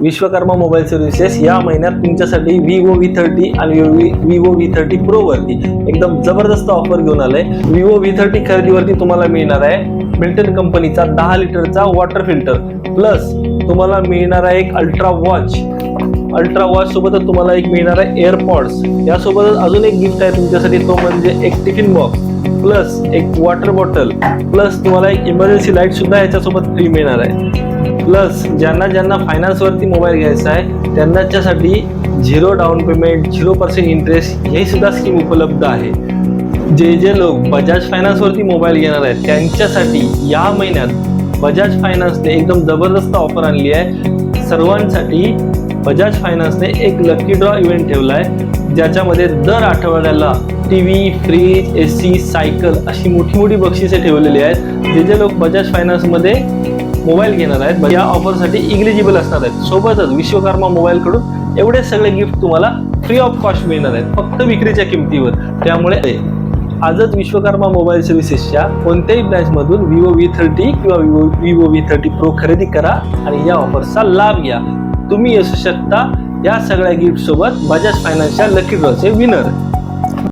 Vishwakarma mobile services या महिन्यात तुमच्यासाठी विवो व्ही थर्टी आणि विवो व्ही थर्टी प्रो वरती. एकदम जबरदस्त ऑफर घेऊन आलंय. विवो व्ही थर्टी खरेदीवरती तुम्हाला मिळणार आहे मिल्टन कंपनीचा दहा लिटरचा वॉटर फिल्टर प्लस तुम्हाला मिळणार आहे एक अल्ट्रा वॉच अल्ट्रा वॉच सोबतच तुम्हाला एक मिळणार आहे एअरपॉड्स यासोबतच अजून एक गिफ्ट आहे तुमच्यासाठी तो म्हणजे एक टिफिन बॉक्स प्लस एक वॉटर बॉटल प्लस तुम्हाला एक इमर्जन्सी लाइट सुद्धा याच्यासोबत फ्री मिळणार आहे. प्लस ज्यांना ज्यांना फायनान्सवरती मोबाईल घ्यायचा आहे त्यांच्यासाठी zero down payment zero percent interest हे सुद्धा स्कीम उपलब्ध आहे. जे जे लोक बजाज फायनान्सवरती मोबाईल घेणार आहेत त्यांच्यासाठी या महिन्यात बजाज फायनान्सने एकदम जबरदस्त ऑफर आणली आहे. सर्वांसाठी बजाज फायनान्सने एक लकी ड्रॉ इव्हेंट ठेवला आहे ज्याच्यामध्ये दर आठवड्याला T V fridge A C cycle अशी मोठी मोठी बक्षिसे ठेवलेली आहेत जे जे लोक बजाज फायनान्समध्ये मोबाईल घेणार आहेत या ऑफरसाठी इग्लिजिबल असणार आहेत. सोबतच विश्वकर्मा मोबाईलकडून एवढे सगळे गिफ्ट तुम्हाला फ्री ऑफ कॉस्ट मिळणार आहेत फक्त विक्रीच्या किमतीवर. त्यामुळे आजच विश्वकर्मा मोबाईल सर्व्हिसेसच्या कोणत्याही ब्रँचमधून विवो व्ही थर्टी किंवा Vivo Vivo V thirty pro खरेदी करा आणि या ऑफरचा लाभ घ्या. तुम्ही असू शकता या सगळ्या गिफ्ट सोबत बजाज फायनान्सच्या लकी ड्रॉचे विनर